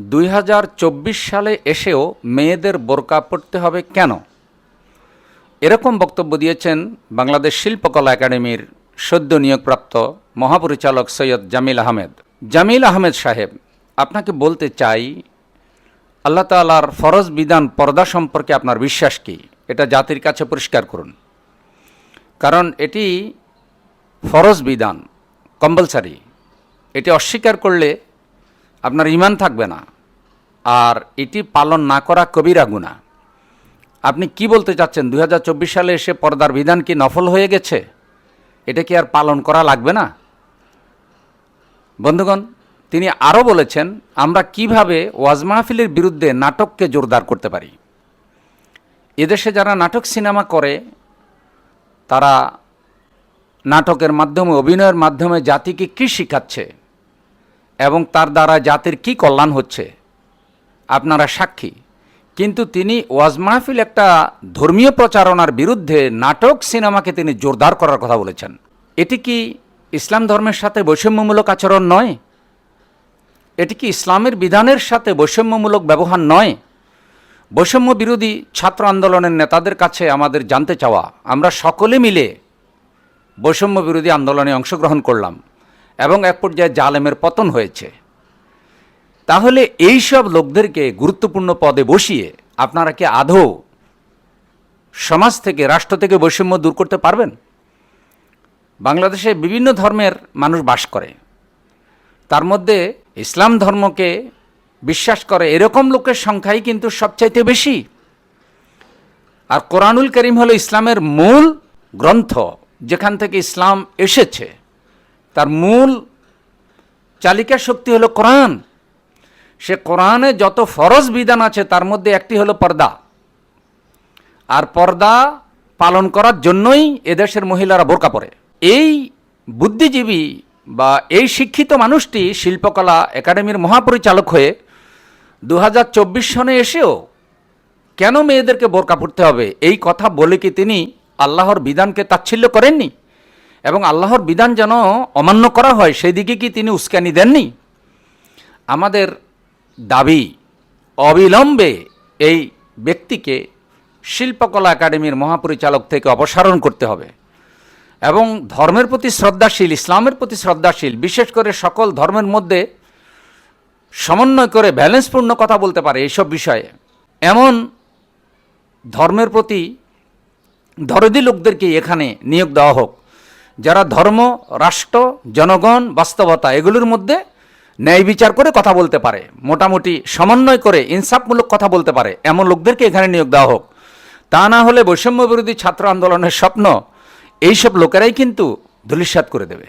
দুই হাজার চব্বিশ সালে এসেও মেয়েদের বোরকা পড়তে হবে কেন? এরকম বক্তব্য দিয়েছেন বাংলাদেশ শিল্পকলা একাডেমির সদ্য নিয়োগপ্রাপ্ত মহাপরিচালক সৈয়দ জামিল আহমেদ। জামিল আহমেদ সাহেব, আপনাকে বলতে চাই, আল্লাহ তালার ফরজ বিধান পর্দা সম্পর্কে আপনার বিশ্বাস কি? এটা জাতির কাছে পরিষ্কার করুন। কারণ এটি ফরজ বিধান কম্পালসারি এটি অস্বীকার করলে আপনার ইমান থাকবে না। আর এটি পালন না করা কবিরা গুণা আপনি কি বলতে চাচ্ছেন দু হাজার চব্বিশ সালে এসে পর্দার বিধান কি নফল হয়ে গেছে? এটা কি আর পালন করা লাগবে না? বন্ধুগণ, তিনি আরও বলেছেন, আমরা কীভাবে ওয়াজ মাহফিলের বিরুদ্ধে নাটককে জোরদার করতে পারি? এদেশে যারা নাটক সিনেমা করে, তারা নাটকের মাধ্যমে, অভিনয়ের মাধ্যমে জাতিকে কী শিখাচ্ছে এবং তার দ্বারা জাতির কি কল্যাণ হচ্ছে? আপনারা সাক্ষী। কিন্তু তিনি ওয়াজ মাহফিল একটা ধর্মীয় প্রচারণার বিরুদ্ধে নাটক সিনেমাকে তিনি জোরদার করার কথা বলেছেন। এটি কি ইসলাম ধর্মের সাথে বৈষম্যমূলক আচরণ নয়? এটি কি ইসলামের বিধানের সাথে বৈষম্যমূলক ব্যবহার নয়? বৈষম্য বিরোধী ছাত্র আন্দোলনের নেতাদের কাছে আমাদের জানতে চাওয়া, আমরা সকলে মিলে বৈষম্য বিরোধী আন্দোলনে অংশগ্রহণ করলাম এবং এক পর্যায়ে জালেমের পতন হয়েছে। তাহলে এই সব লোকদেরকে গুরুত্বপূর্ণ পদে বসিয়ে আপনারা কি আদৌ সমাজ থেকে, রাষ্ট্র থেকে বৈষম্য দূর করতে পারবেন? বাংলাদেশে বিভিন্ন ধর্মের মানুষ বাস করে। তার মধ্যে ইসলাম ধর্মকে বিশ্বাস করে এরকম লোকের সংখ্যাই কিন্তু সবচাইতে বেশি। আর কোরআনুল করিম হলো ইসলামের মূল গ্রন্থ, যেখান থেকে ইসলাম এসেছে। তার মূল চালিকা শক্তি হলো কোরআন। সে কোরআনে যত ফরজ বিধান আছে, তার মধ্যে একটি হলো পর্দা। আর পর্দা পালন করার জন্যই এদেশের মহিলারা বোরকা পরে। এই বুদ্ধিজীবী বা এই শিক্ষিত মানুষটি শিল্পকলা একাডেমির মহাপরিচালক হয়ে দু হাজার চব্বিশ সনে এসেও কেন মেয়েদেরকে বোরকা পড়তে হবে? এই কথা বলে কি তিনি আল্লাহর বিধানকে তাচ্ছিল্য করেননি? এবং আল্লাহর বিধান যেন অমান্য করা হয় সেই দিকে কি তিনি উস্কানি দেননি? আমাদের দাবি অবিলম্বে এই ব্যক্তিকে শিল্পকলা একাডেমির মহাপরিচালক থেকে অপসারণ করতে হবে এবং ধর্মের প্রতি শ্রদ্ধাশীল, ইসলামের প্রতি শ্রদ্ধাশীল, বিশেষ করে সকল ধর্মের মধ্যে সমন্বয় করে ব্যালেন্সপূর্ণ কথা বলতে পারে এইসব বিষয়ে। এমন ধর্মের প্রতি দরদি লোকদেরকে এখানে নিয়োগ দেওয়া হোক, যারা ধর্ম, রাষ্ট্র, জনগণ, বাস্তবতা, এগুলোর মধ্যে ন্যায় বিচার করে কথা বলতে পারে, মোটামুটি সমন্বয় করে ইনসাফমূলক কথা বলতে পারে, এমন লোকদেরকে এখানে নিয়োগ দেওয়া হোক। তা না হলে বৈষম্য বিরোধী ছাত্র আন্দোলনের স্বপ্ন, এইসব লোকেরাই কিন্তু ধূলিসাৎ করে দেবে।